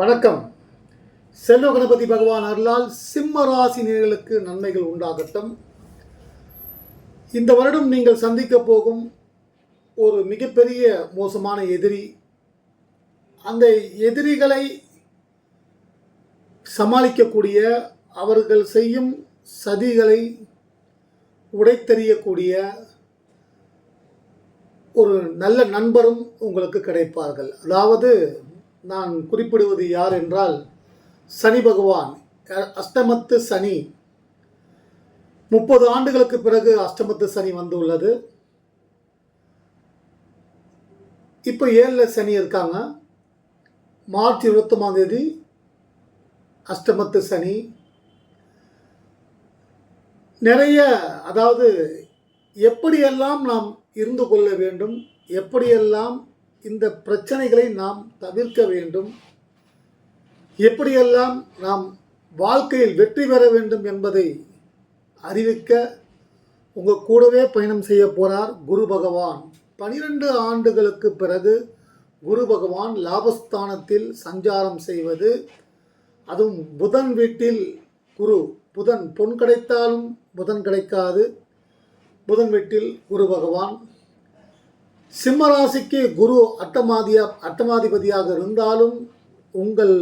வணக்கம். செல்வ கணபதி பகவான் அருளால் சிம்ம ராசி நேர்களுக்கு நன்மைகள் உண்டாகட்டும். இந்த வருடம் நீங்கள் சந்திக்க போகும் ஒரு மிகப்பெரிய மோசமான எதிரி. அந்த எதிரிகளை சமாளிக்கக்கூடிய அவர்கள் செய்யும் சதிகளை உடைத்தெறியக்கூடிய ஒரு நல்ல நண்பரும் உங்களுக்கு கிடைப்பார்கள். அதாவது நான் குறிப்பிடுவது யார் என்றால் சனி பகவான். அஷ்டமத்து சனி. முப்பது ஆண்டுகளுக்கு பிறகு அஷ்டமத்து சனி வந்துள்ளது. இப்போ ஏழில் சனி இருக்காங்க. மார்ச் இருபத்தொம்பதாம் தேதி அஷ்டமத்து சனி. நிறைய அதாவது எப்படியெல்லாம் நாம் இருந்து கொள்ள வேண்டும் எப்படியெல்லாம் இந்த பிரச்சனைகளை நாம் தவிர்க்க வேண்டும். எப்படியெல்லாம் நாம் வாழ்க்கையில் வெற்றி பெற வேண்டும் என்பதை அறிவிக்க உங்கள் கூடவே பயணம் செய்ய போகிறார் குரு பகவான். பனிரெண்டு ஆண்டுகளுக்கு பிறகு குரு பகவான் லாபஸ்தானத்தில் சஞ்சாரம் செய்வது அதுவும் புதன் வீட்டில் குரு புதன் பொன் கிடைத்தாலும் புதன் கிடைக்காது. புதன் வீட்டில் குரு பகவான் சிம்மராசிக்கு குரு அட்டமாதியா அட்டமாதிபதியாக இருந்தாலும் உங்கள்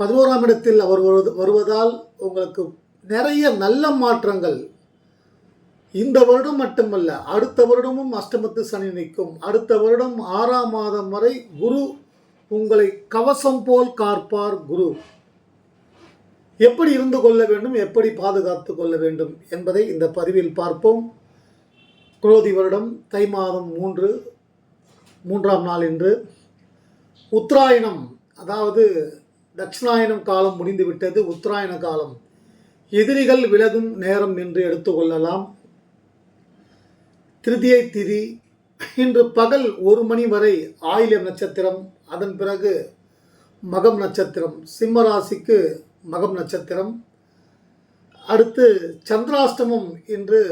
பதினோராம் இடத்தில் அவர் வருவது வருவதால் உங்களுக்கு நிறைய நல்ல மாற்றங்கள். இந்த வருடம் மட்டுமல்ல அடுத்த வருடமும் அஷ்டமத்து சனி நிற்கும். அடுத்த வருடம் ஆறாம் மாதம் வரை குரு உங்களை கவசம் போல் காப்பார் குரு. எப்படி இருந்து கொள்ள வேண்டும் எப்படி பாதுகாத்து கொள்ள வேண்டும் என்பதை இந்த பதிவில் பார்ப்போம். குரோதி வருடம் தை மாதம் மூன்று மூன்றாம் நாள் இன்று. உத்தராயணம் அதாவது தட்சிணாயனம் காலம் முடிந்துவிட்டது உத்தராயண காலம். எதிரிகள் விலகும் நேரம் என்று எடுத்துக்கொள்ளலாம் திருதியை திதி. இன்று பகல் ஒரு மணி வரை ஆயிலம் நட்சத்திரம் அதன் பிறகு மகம் நட்சத்திரம் சிம்ம ராசிக்கு மகம் நட்சத்திரம். அடுத்து சந்திராஷ்டமம் இன்று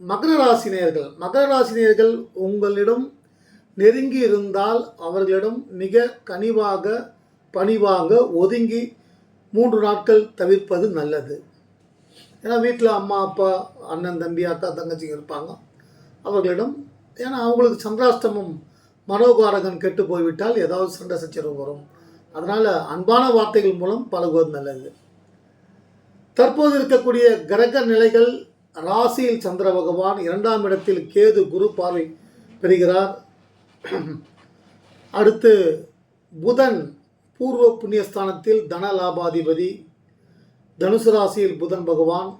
மகர ராசினியர்கள் மகர ராசினியர்கள் உங்களிடம் நெருங்கி இருந்தால் அவர்களிடம் மிக கனிவாக பணிவாக ஒதுங்கி மூன்று நாட்கள் தவிர்ப்பது நல்லது. ஏன்னா வீட்டில் அம்மா அப்பா அண்ணன் தம்பி அக்கா தங்கச்சிங்க இருப்பாங்க. அவர்களிடம் ஏன்னா அவங்களுக்கு சந்திராஷ்டமம் மனோகாரகன் கெட்டு போய்விட்டால் ஏதாவது சண்டை சச்சரவு வரும். அதனால் அன்பான வார்த்தைகள் மூலம் பழகுவது நல்லது. தற்போது இருக்கக்கூடிய கிரக நிலைகள் ராசியில் சந்திர பகவான் இரண்டாம் இடத்தில் கேது குரு பார்வை பெறுகிறார். அடுத்து புதன் பூர்வ புண்ணியஸ்தானத்தில் தன லாபாதிபதி. தனுசு ராசியில் புதன் பகவான்.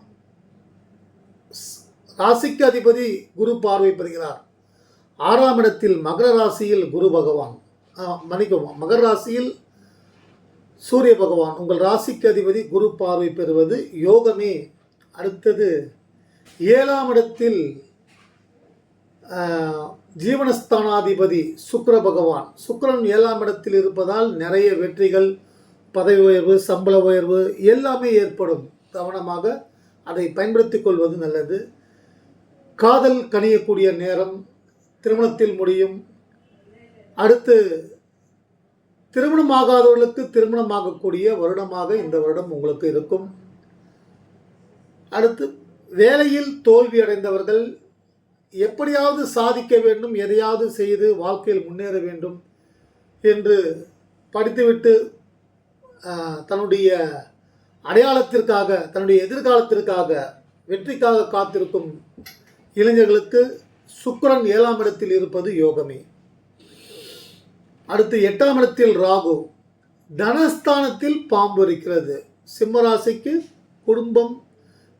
ராசிக்கு அதிபதி குரு பார்வை பெறுகிறார். ஆறாம் இடத்தில் மகர ராசியில் குரு பகவான். மன்னிக்கவும் மகர ராசியில் சூரிய பகவான். உங்கள் ராசிக்கு அதிபதி குரு பார்வை பெறுவது யோகமே. அடுத்தது ஏழாம் இடத்தில் ஜீவனஸ்தானாதிபதி சுக்கர பகவான். சுக்கரன் ஏழாம் இடத்தில் இருப்பதால் நிறைய வெற்றிகள் பதவி உயர்வு சம்பள உயர்வு எல்லாமே ஏற்படும். கவனமாக அதை பயன்படுத்திக் கொள்வது நல்லது. காதல் கனியக்கூடிய நேரம் திருமணத்தில் முடியும். அடுத்து திருமணமாகாதவர்களுக்கு திருமணமாகக்கூடிய வருடமாக இந்த வருடம் உங்களுக்கு இருக்கும். அடுத்து வேலையில் தோல்வி அடைந்தவர்கள் எப்படியாவது சாதிக்க வேண்டும் எதையாவது செய்து வாழ்க்கையில் முன்னேற வேண்டும் என்று படித்துவிட்டு தன்னுடைய அடையாளத்திற்காக தன்னுடைய எதிர்காலத்திற்காக வெற்றிக்காக காத்திருக்கும் இளைஞர்களுக்கு சுக்கரன் ஏழாம் இடத்தில் இருப்பது யோகமே. அடுத்து எட்டாம் இடத்தில் ராகு. தனஸ்தானத்தில் பாம்பு இருக்கிறது. சிம்மராசிக்கு குடும்பம்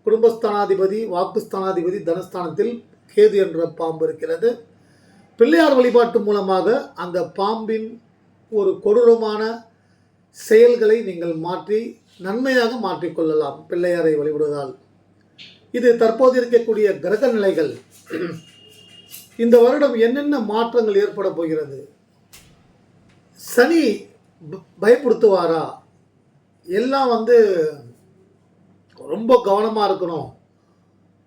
குடும்பஸ்தானாதிபதி வாக்குஸ்தானாதிபதி தனஸ்தானத்தில் கேது என்ற பாம்பு இருக்கிறது. பிள்ளையார் வழிபாட்டு மூலமாக அந்த பாம்பின் ஒரு கொடூரமான செயல்களை நீங்கள் மாற்றி நன்மையாக மாற்றிக்கொள்ளலாம் பிள்ளையாரை வழிபடுவதால். இது தற்போது இருக்கக்கூடிய கிரக நிலைகள். இந்த வருடம் என்னென்ன மாற்றங்கள் ஏற்பட போகிறது? சனி பயப்படுத்துவாரா? எல்லாம் வந்து ரொம்ப கவனமாக இருக்கணும்.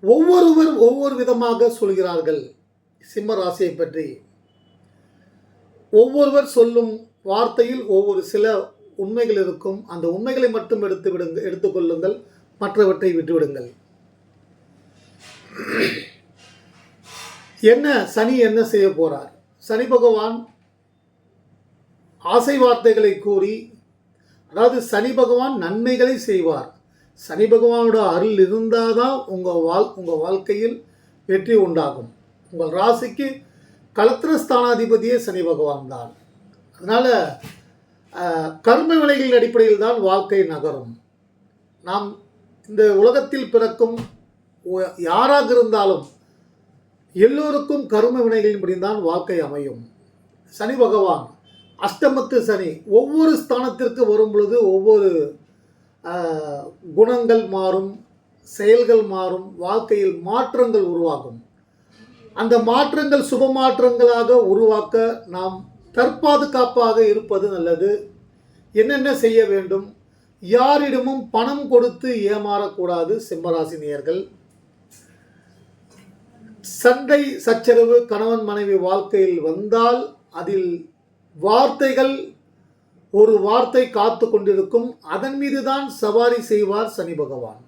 ஒவ்வொருவர் ஒவ்வொரு விதமாக சொல்கிறார்கள். சிம்ம ராசியை பற்றி. ஒவ்வொருவர் சொல்லும் வார்த்தையில் ஒவ்வொரு சில உண்மைகள் இருக்கும். அந்த உண்மைகளை மட்டும் எடுத்து விடுங்க எடுத்துக்கொள்ளுங்கள் மற்றவற்றை விட்டுவிடுங்கள். என்ன? சனி என்ன செய்ய போகிறார் சனி பகவான் ஆசை வார்த்தைகளை கூறி அதாவது சனி பகவான் நன்மைகளை செய்வார். சனி பகவானோட அருள் இருந்தால் தான் உங்கள் வாழ் உங்கள் வாழ்க்கையில் வெற்றி உண்டாகும். உங்கள் ராசிக்கு களத்திர ஸ்தானாதிபதியே சனி பகவான் தான். அதனால் கர்ம வினைகளின் அடிப்படையில் தான் வாழ்க்கை நகரும். நாம் இந்த உலகத்தில் பிறக்கும் யாராக இருந்தாலும் எல்லோருக்கும் கர்ம வினைகளின்படி தான் வாழ்க்கை அமையும். சனி பகவான் அஷ்டமத்து சனி ஒவ்வொரு ஸ்தானத்திற்கு வரும் பொழுது ஒவ்வொரு குணங்கள் மாறும் செயல்கள் மாறும் வாழ்க்கையில் மாற்றங்கள் உருவாகும். அந்த மாற்றங்கள் சுப மாற்றங்களாக உருவாக்க நாம் தற்பாதுகாப்பாக இருப்பது நல்லது. என்னென்ன செய்ய வேண்டும்? யாரிடமும் பணம் கொடுத்து ஏமாறக்கூடாது சிம்மராசினியர்கள். சண்டை சச்சரவு கணவன் மனைவி வாழ்க்கையில் வந்தால் அதில் வார்த்தைகள் ஒரு வார்த்தை காத்து கொண்டிருக்கும். அதன் மீதுதான் சவாரி செய்வார் சனி பகவான்.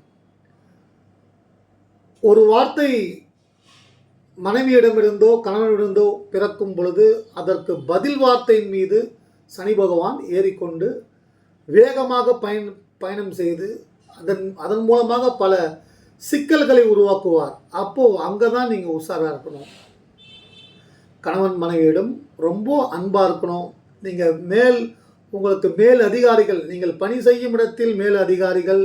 ஒரு வார்த்தை மனைவியிடமிருந்தோ கணவனிடமிருந்தோ பிறக்கும் பொழுது அதற்கு பதில் வார்த்தையின் மீது சனி பகவான் ஏறிக்கொண்டு வேகமாக பயன் பயணம் செய்து அதன் அதன் மூலமாக பல சிக்கல்களை உருவாக்குவார். அப்போது அங்கே தான் நீங்கள் உஷாராக இருக்கணும். கணவன் மனைவியிடம் ரொம்ப அன்பாக இருக்கணும். நீங்கள் மேல் உங்களுக்கு மேல் அதிகாரிகள் நீங்கள் பணி செய்யும் இடத்தில் மேல் அதிகாரிகள்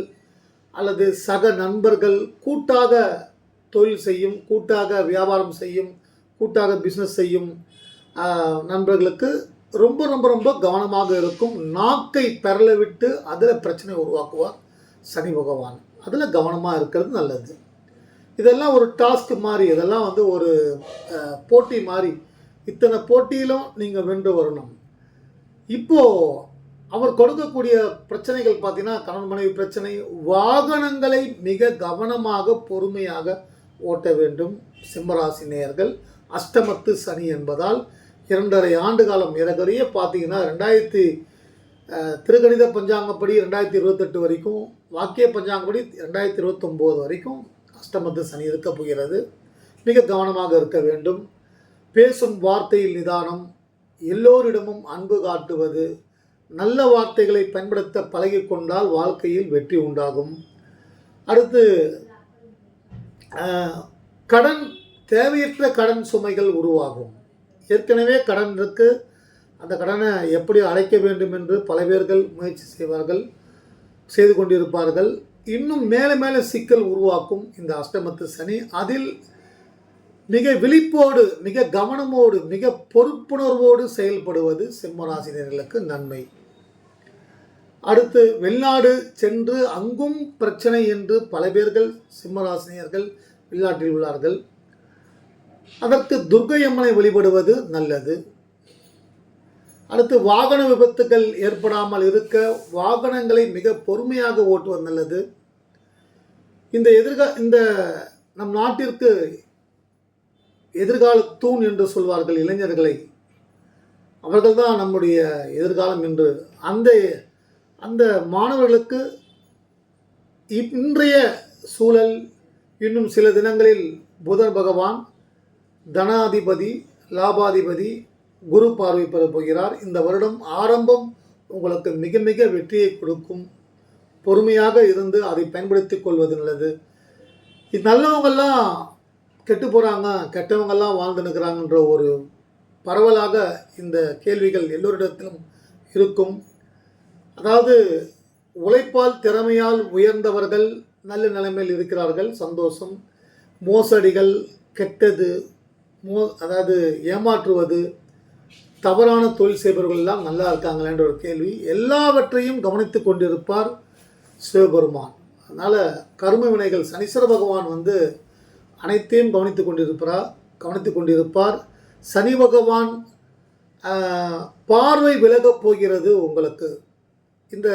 அல்லது சக நண்பர்கள் கூட்டாக தொழில் செய்யும் கூட்டாக வியாபாரம் செய்யும் கூட்டாக பிஸ்னஸ் செய்யும் நண்பர்களுக்கு ரொம்ப ரொம்ப ரொம்ப கவனமாக இருக்கும். நாக்கை பெறல விட்டு அதில் பிரச்சனை உருவாக்குவார் சனி பகவான். அதில் கவனமாக இருக்கிறது நல்லது. இதெல்லாம் ஒரு டாஸ்க் மாதிரி இதெல்லாம் வந்து ஒரு போட்டி மாதிரி இத்தனை போட்டியிலும் நீங்கள் வென்று வரணும். இப்போ அவர் கொடுக்கக்கூடிய பிரச்சனைகள் பார்த்தீங்கன்னா கணவன் மனைவி பிரச்சனை வாகனங்களை மிக கவனமாக பொறுமையாக ஓட்ட வேண்டும். சிம்மராசி நேயர்கள் அஷ்டமத்து சனி என்பதால் இரண்டரை ஆண்டு காலம் ஏறக்குறைய பார்த்தீங்கன்னா ரெண்டாயிரத்தி திருகணித பஞ்சாங்கப்படி ரெண்டாயிரத்தி இருபத்தெட்டு வரைக்கும் வாக்கிய பஞ்சாங்கப்படி ரெண்டாயிரத்தி இருபத்தொம்போது வரைக்கும் அஷ்டமத்து சனி இருக்க போகிறது. மிக கவனமாக இருக்க வேண்டும். பேசும் வார்த்தையில் நிதானம் எல்லோரிடமும் அன்பு காட்டுவது நல்ல வார்த்தைகளை பயன்படுத்த பழகிக்கொண்டால் வாழ்க்கையில் வெற்றி உண்டாகும். அடுத்து கடன் தேவையற்ற கடன் சுமைகள் உருவாகும். ஏற்கனவே கடன் இருக்கு. அந்த கடனை எப்படி அடைக்க வேண்டும் என்று பல பேர்கள் முயற்சி செய்வார்கள் செய்து கொண்டிருப்பார்கள். இன்னும் மேலே மேலே சிக்கல் உருவாக்கும் இந்த அஷ்டமத்து சனி. அதில் மிக விழிப்போடு மிக கவனமோடு மிக பொறுப்புணர்வோடு செயல்படுவது சிம்மராசினியர்களுக்கு நன்மை. அடுத்து வெளிநாடு சென்று அங்கும் பிரச்சனை என்று பல பேர்கள் சிம்மராசினியர்கள் வெளிநாட்டில் உள்ளார்கள். அதற்கு துர்க்கை அம்மனை வழிபடுவது நல்லது. அடுத்து வாகன விபத்துகள் ஏற்படாமல் இருக்க வாகனங்களை மிக பொறுமையாக ஓட்டுவது நல்லது. இந்த எதிர்கா இந்த நம் நாட்டிற்கு எதிர்கால தூண் என்று சொல்வார்கள் இளைஞர்களை. அவர்கள்தான் நம்முடைய எதிர்காலம் என்று. அந்த அந்த மாணவர்களுக்கு இன்றைய சூழல் இன்னும் சில தினங்களில் புதன் பகவான் தனாதிபதி லாபாதிபதி குரு பார்வை பெறப் போகிறார். இந்த வருடம் ஆரம்பம் உங்களுக்கு மிக மிக வெற்றியை கொடுக்கும். பொறுமையாக இருந்து அதை பயன்படுத்திக் கொள்வது நல்லது. இது கெட்டு போகிறாங்க கெட்டவங்கெல்லாம் வாழ்ந்து நிற்கிறாங்கன்ற ஒரு பரவலாக இந்த கேள்விகள் எல்லோரிடத்திலும் இருக்கும். அதாவது உழைப்பால் திறமையால் உயர்ந்தவர்கள் நல்ல நிலைமையில் இருக்கிறார்கள் சந்தோஷம். மோசடிகள் கெட்டது மோ அதாவது ஏமாற்றுவது தவறான தொழில் செய்பவர்கள்லாம் நல்லா இருக்காங்களேன்ற ஒரு கேள்வி. எல்லாவற்றையும் கவனித்து கொண்டிருப்பார் சிவபெருமான். அதனால் கர்ம வினைகள் சனீஸ்வர பகவான் வந்து அனைத்தையும் கவனித்து கொண்டிருப்பார் கவனித்து கொண்டிருப்பார். சனி பகவான் பார்வை விலகப் போகிறது உங்களுக்கு. இந்த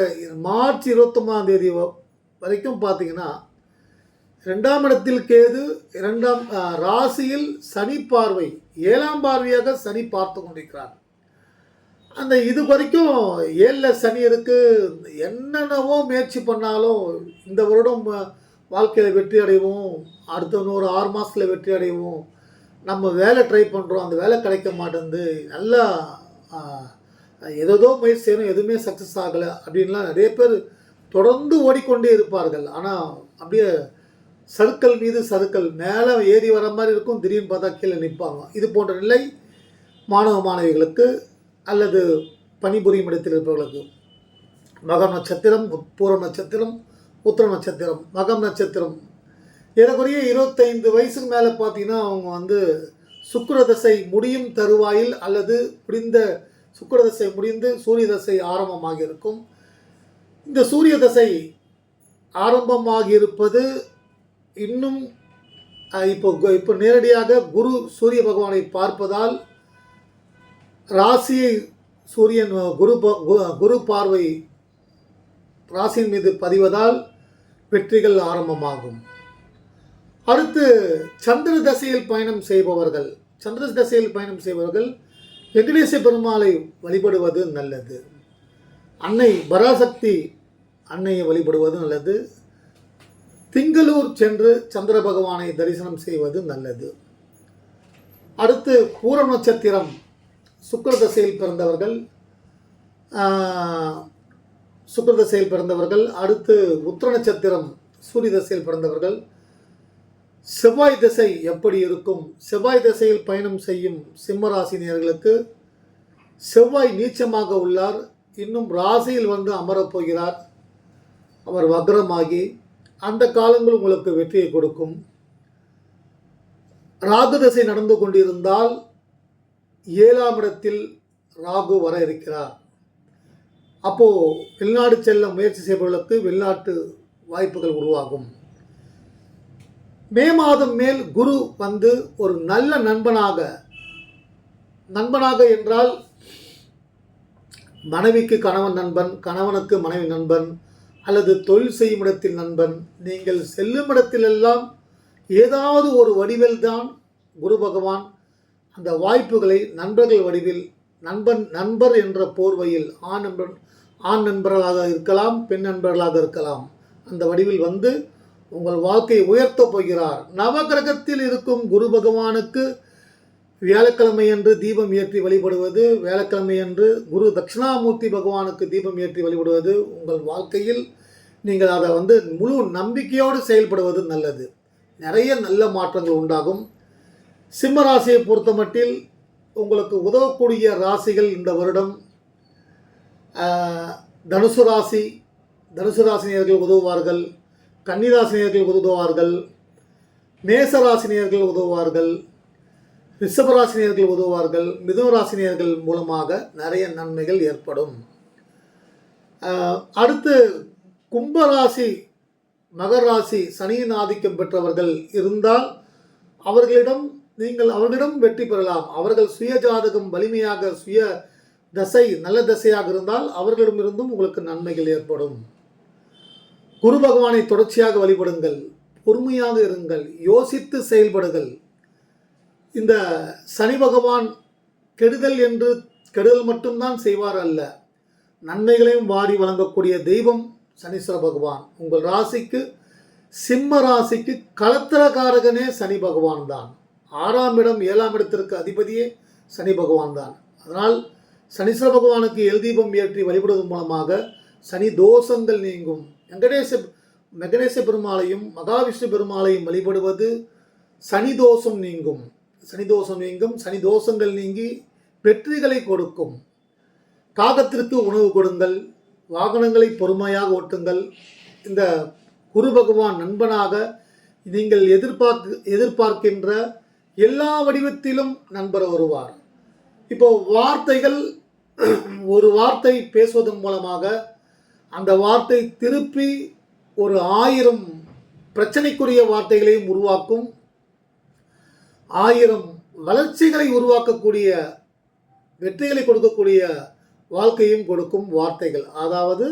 மார்ச் இருபத்தொம்பதாம் தேதி வரைக்கும் பார்த்தீங்கன்னா ரெண்டாம் இடத்தில் கேது இரண்டாம் ராசியில் சனி பார்வை ஏழாம் பார்வையாக சனி பார்த்து கொண்டிருக்கிறார். அந்த இது வரைக்கும் ஏழில் சனி இருக்குது என்னென்னவோ முயற்சி பண்ணாலும் இந்த வருடம் வாழ்க்கையில் வெற்றி அடைவோம். அடுத்த இன்னொரு ஆறு மாதத்தில் வெற்றி அடைவோம். நம்ம வேலை ட்ரை பண்ணுறோம் அந்த வேலை கிடைக்க மாட்டேங்குது. நல்லா ஏதோ முயற்சி செய்யணும். எதுவுமே சக்ஸஸ் ஆகலை அப்படின்லாம் நிறைய பேர் தொடர்ந்து ஓடிக்கொண்டே இருப்பார்கள். ஆனால் அப்படியே சறுக்கல் மீது சறுக்கல். மேலே ஏறி வர மாதிரி இருக்கும். திடீர்னு பார்த்தா கீழே நிற்பாங்க இது போன்ற நிலை மாணவ மாணவிகளுக்கு அல்லது பணிபுரியும் இடத்தில் இருப்பவர்களுக்கு. மகம் நட்சத்திரம் பூர நட்சத்திரம் உத்திர நட்சத்திரம் மகம் நட்சத்திரம். ஏறக்குறைய இருபத்தைந்து வயசுக்கு மேலே பார்த்தீங்கன்னா அவங்க வந்து சுக்கரதசை முடியும் தருவாயில் அல்லது முடிந்த சுக்கரதசை முடிந்து சூரிய தசை ஆரம்பமாக இருக்கும். இந்த சூரிய தசை ஆரம்பமாக இருப்பது இன்னும் இப்போ இப்போ நேரடியாக குரு சூரிய பகவானை பார்ப்பதால் ராசியை சூரியன் குரு ப- கு- குரு பார்வை ராசியின் மீது பதிவதால் வெற்றிகள் ஆரம்பமாகும். அடுத்து சந்திர தசையில் பயணம் செய்பவர்கள். சந்திர தசையில் பயணம் செய்பவர்கள் வெங்கடேச பெருமாளை வழிபடுவது நல்லது. அன்னை பராசக்தி அன்னையை வழிபடுவது நல்லது. திங்களூர் சென்று சந்திர பகவானை தரிசனம் செய்வது நல்லது. அடுத்து பூர நட்சத்திரம் சுக்கர தசையில் பிறந்தவர்கள் சுக்கிர தசையில் பிறந்தவர்கள் அடுத்து உத்திர நட்சத்திரம் சூரிய தசையில் பிறந்தவர்கள். செவ்வாய் திசை எப்படி இருக்கும்? செவ்வாய் திசையில் பயணம் செய்யும் சிம்ம ராசினியர்களுக்கு செவ்வாய் நீச்சமாக உள்ளார். இன்னும் ராசியில் வந்து அமரப் போகிறார். அவர் வக்ரமாகி அந்த காலங்கள் உங்களுக்கு வெற்றியை கொடுக்கும். ராகு திசை நடந்து கொண்டிருந்தால் ஏழாம் இடத்தில் ராகு வர இருக்கிறார். அப்போது வெளிநாடு செல்ல முயற்சி செய்பவர்களுக்கு வெளிநாட்டு வாய்ப்புகள் உருவாகும். மே மாதம் மேல் குரு வந்து ஒரு நல்ல நண்பனாக நண்பனாக என்றால் மனைவிக்கு கணவன் நண்பன் கணவனுக்கு மனைவி நண்பன் அல்லது தொழில் செய்யும் இடத்தில் நண்பன். நீங்கள் செல்லும் இடத்திலெல்லாம் ஏதாவது ஒரு வடிவில் தான் குரு பகவான். அந்த வாய்ப்புகளை நண்பர்கள் வடிவில் நண்பன் நண்பர் என்ற போர்வையில் ஆண் நண்பன் ஆண் நண்பர்களாக இருக்கலாம் பெண் நண்பர்களாக இருக்கலாம். அந்த வடிவில் வந்து உங்கள் வாழ்க்கையை உயர்த்தப் போகிறார். நவகிரகத்தில் இருக்கும் குரு பகவானுக்கு வியாழக்கிழமை அன்று தீபம் ஏற்றி வழிபடுவது வியாழக்கிழமை அன்று குரு தட்சிணாமூர்த்தி பகவானுக்கு தீபம் ஏற்றி வழிபடுவது உங்கள் வாழ்க்கையில் நீங்கள் அதை வந்து முழு நம்பிக்கையோடு செயல்படுவது நல்லது. நிறைய நல்ல மாற்றங்கள் உண்டாகும். சிம்மராசியை பொறுத்தமட்டில் உங்களுக்கு உதவக்கூடிய ராசிகள் இந்த வருடம். தனுசு ராசி தனுசு ராசினியர்கள் உதவுவார்கள் கன்னிராசினியர்கள் உதவுவார்கள் மேச ராசினியர்கள் உதவுவார்கள் ரிஷபராசினியர்கள் உதவுவார்கள் மிதுனராசினியர்கள் மூலமாக நிறைய நன்மைகள் ஏற்படும். அடுத்து கும்பராசி மகராசி சனியின் ஆதிக்கம் பெற்றவர்கள் இருந்தால் அவர்களிடம் நீங்கள் அவர்களிடம் வெற்றி பெறலாம். அவர்கள் சுய ஜாதகம் வலிமையாக சுய தசை நல்ல தசையாக இருந்தால் அவர்களிடமிருந்தும் உங்களுக்கு நன்மைகள் ஏற்படும். குரு பகவானை தொடர்ச்சியாக வழிபடுங்கள். பொறுமையாக இருங்கள். யோசித்து செயல்படுங்கள். இந்த சனி பகவான் கெடுதல் என்று கெடுதல் மட்டும்தான் செய்வார் அல்ல. நன்மைகளையும் வாரி வழங்கக்கூடிய தெய்வம் சனீஸ்வர பகவான். உங்கள் ராசிக்கு சிம்ம ராசிக்கு கலத்திரகாரகனே சனி பகவான் தான். ஆறாம் இடம் ஏழாம் இடத்திற்கு அதிபதியே சனி பகவான் தான். அதனால் சனீஸ்வர பகவானுக்கு எழுதீபம் ஏற்றி வழிபடுவதன் மூலமாக சனி தோஷங்கள் நீங்கும். வெங்கடேச வெங்கடேச பெருமாளையும் மகாவிஷ்ணு பெருமாளையும் வழிபடுவது சனி தோஷம் நீங்கும். சனி தோஷம் நீங்கும். சனி தோஷங்கள் நீங்கி வெற்றிகளை கொடுக்கும். காகத்திற்கு உணவு கொடுங்கள். வாகனங்களை பொறுமையாக ஓட்டுங்கள். இந்த குரு பகவான் நண்பனாக நீங்கள் எதிர்பார்க்க எதிர்பார்க்கின்ற எல்லா வடிவத்திலும் நண்பர் வருவார். இப்போ வார்த்தைகள் ஒரு வார்த்தை பேசுவதன் மூலமாக அந்த வார்த்தை திருப்பி ஒரு ஆயிரம் பிரச்சனைக்குரிய வார்த்தைகளையும் உருவாக்கும். ஆயிரம் வளர்ச்சிகளை உருவாக்கக்கூடிய வெற்றிகளை கொடுக்கக்கூடிய வாழ்க்கையும் கொடுக்கும் வார்த்தைகள். அதாவது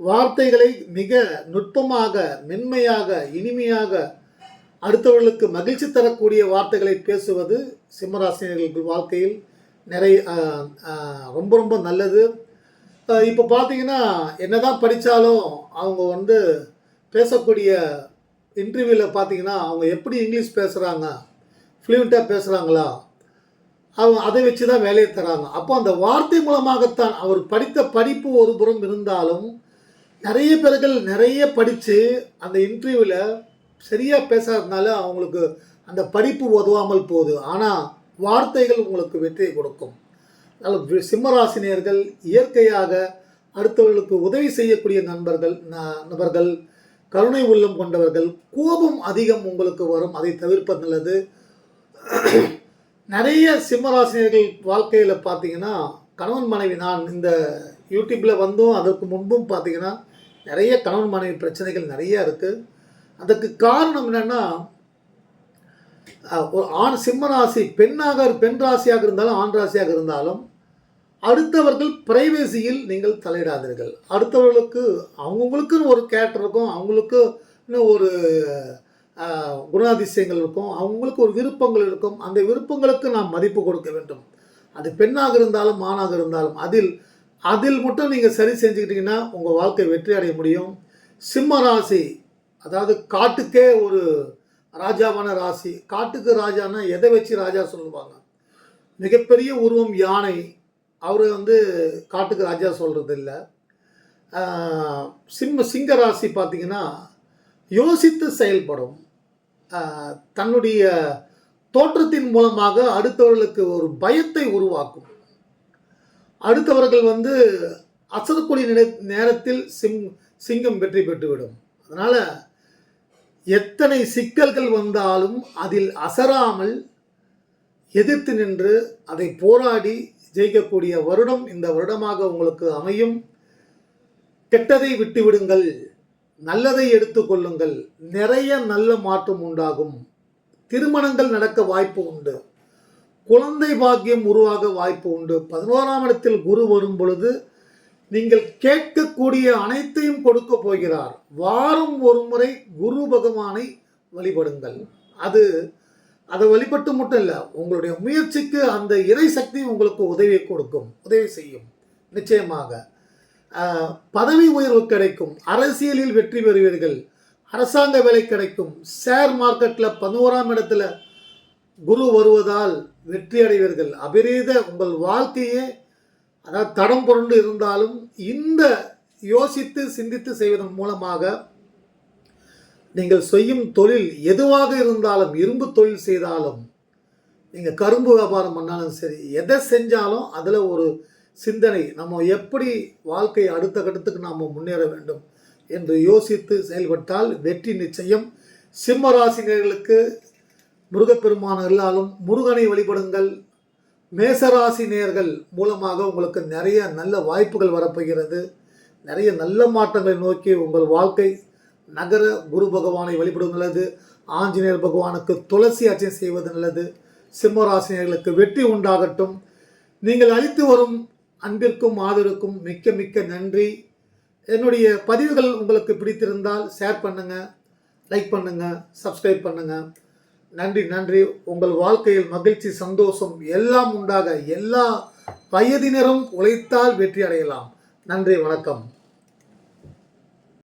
வார்த்தைகளை மிக நுட்பமாக மென்மையாக இனிமையாக அடுத்தவர்களுக்கு மகிழ்ச்சி தரக்கூடிய வார்த்தைகளை பேசுவது சிம்மராசினியர்கள் வாழ்க்கையில் நிறைய ரொம்ப ரொம்ப நல்லது. இப்போ பார்த்தீங்கன்னா என்னதான் படித்தாலும் அவங்க வந்து பேசக்கூடிய இன்டர்வியூவில் பார்த்தீங்கன்னா அவங்க எப்படி இங்கிலீஷ் பேசுகிறாங்க ஃப்ளூயண்ட்டாக பேசுகிறாங்களா அவங்க அதை வச்சு தான் வேலையை தராங்க. அப்போ அந்த வார்த்தை மூலமாகத்தான் அவர் படித்த படிப்பு ஒரு புறம் இருந்தாலும் நிறைய பேர்கள் நிறைய படித்து அந்த இன்டர்வியூவில் சரியாக பேசாததுனால அவங்களுக்கு அந்த படிப்பு உதவாமல் போகுது. ஆனால் வார்த்தைகள் உங்களுக்கு வெற்றியை கொடுக்கும். அதனால் சிம்மராசினியர்கள் இயற்கையாக அடுத்தவர்களுக்கு உதவி செய்யக்கூடிய நண்பர்கள் ந- நபர்கள் கருணை உள்ளம் கொண்டவர்கள் கோபம் அதிகம் உங்களுக்கு வரும். அதை தவிர்ப்பது நல்லது. நிறைய சிம்மராசினியர்கள் வாழ்க்கையில் பார்த்தீங்கன்னா கணவன் மனைவி நான் இந்த யூடியூப்பில் வந்தும் அதற்கு முன்பும் பார்த்தீங்கன்னா நிறைய கணவன் மனைவி பிரச்சனைகள் நிறைய இருக்குது அதுக்கு காரணம் என்னென்னா ஒரு ஆண் சிம்மராசி பெண்ணாக பெண் ராசியாக இருந்தாலும் ஆண் ராசியாக இருந்தாலும் அடுத்தவர்கள் பிரைவேசியில் நீங்கள் தலையிடாதீர்கள். அடுத்தவர்களுக்கு அவங்கவுங்களுக்குன்னு ஒரு கேரக்டர் இருக்கும் அவங்களுக்கு இன்னும் ஒரு குணாதிசயங்கள் இருக்கும் அவங்களுக்கு ஒரு விருப்பங்கள் இருக்கும். அந்த விருப்பங்களுக்கு நாம் மதிப்பு கொடுக்க வேண்டும். அது பெண்ணாக இருந்தாலும் ஆணாக இருந்தாலும் அதில் அதில் மட்டும் நீங்கள் சரி செஞ்சுக்கிட்டீங்கன்னா உங்கள் வாழ்க்கை வெற்றி அடைய முடியும். சிம்ம ராசி அதாவது காட்டுக்கே ஒரு ராஜாவான ராசி காட்டுக்கு ராஜான்னா எதை வச்சு ராஜா சொல்லுவாங்க? மிகப்பெரிய உருவம் யானை. அவர் வந்து காட்டுக்கு ராஜா சொல்கிறது இல்லை சிம்ம சிங்க ராசி பார்த்தீங்கன்னா யோசித்து செயல்படும். தன்னுடைய தோற்றத்தின் மூலமாக அடுத்தவர்களுக்கு ஒரு பயத்தை உருவாக்கும். அடுத்தவர்கள் வந்து அசரக்கூடிய நிலை நேரத்தில் சிங் சிங்கம் வெற்றி பெற்றுவிடும். அதனால் எத்தனை சிக்கல்கள் வந்தாலும் அதில் அசராமல் எதிர்த்து நின்று அதை போராடி ஜெயிக்கக்கூடிய வருடம் இந்த வருடமாக உங்களுக்கு அமையும். கெட்டதை விட்டுவிடுங்கள் நல்லதை எடுத்துக்கொள்ளுங்கள் நிறைய நல்ல மாற்றம் உண்டாகும். திருமணங்கள் நடக்க வாய்ப்பு உண்டு. குழந்தை பாக்கியம் உருவாக வாய்ப்பு உண்டு. பதினோராம் இடத்தில் குரு வரும் பொழுது நீங்கள் கேட்கக்கூடிய அனைத்தையும் கொடுக்க போகிறார். வாரம் ஒரு முறை குரு பகவானை வழிபடுங்கள். அது அதை வழிபட்டு மட்டும் இல்லை உங்களுடைய முயற்சிக்கு அந்த இறை சக்தி உங்களுக்கு உதவி கொடுக்கும் உதவி செய்யும். நிச்சயமாக பதவி உயர்வு கிடைக்கும் அரசியலில் வெற்றி பெறுவீர்கள் அரசாங்க வேலை கிடைக்கும் ஷேர் மார்க்கெட்டில் பதினோராம் இடத்துல குரு வருவதால் வெற்றி அடைவீர்கள். அபிரீத உங்கள் வாழ்க்கையே அதாவது தடம் புரண்டு இருந்தாலும் இந்த யோசித்து சிந்தித்து செய்வதன் மூலமாக நீங்கள் செய்யும் தொழில் எதுவாக இருந்தாலும் இரும்பு தொழில் செய்தாலும் நீங்கள் கரும்பு வியாபாரம் பண்ணாலும் சரி எதை செஞ்சாலும் அதில் ஒரு சிந்தனை நம்ம எப்படி வாழ்க்கை அடுத்த கட்டத்துக்கு நாம் முன்னேற வேண்டும் என்று யோசித்து செயல்பட்டால் வெற்றி நிச்சயம். சிம்ம ராசினியர்களுக்கு முருகப்பெருமான் எல்லாலும் முருகனை வழிபடுங்கள். மேசராசி நேர்கள் மூலமாக உங்களுக்கு நிறைய நல்ல வாய்ப்புகள் வரப்போகிறது. நிறைய நல்ல மாற்றங்களை நோக்கி உங்கள் வாழ்க்கை நகர குரு பகவானை வழிபடும் நல்லது ஆஞ்சநேயர் பகவானுக்கு துளசி அர்ச்சனை செய்வது நல்லது. சிம்மராசினியர்களுக்கு வெற்றி உண்டாகட்டும். நீங்கள் அளித்து வரும் அன்பிற்கும் ஆதரவுக்கும் மிக்க மிக்க நன்றி. என்னுடைய பதிவுகள் உங்களுக்கு பிடித்திருந்தால் ஷேர் பண்ணுங்கள் லைக் பண்ணுங்கள் சப்ஸ்கிரைப் பண்ணுங்கள் நன்றி நன்றி. உங்கள் வாழ்க்கையில் மகிழ்ச்சி சந்தோஷம் எல்லாம் உண்டாக எல்லா வயதினரும் உழைத்தால் வெற்றி அடையலாம். நன்றி வணக்கம்.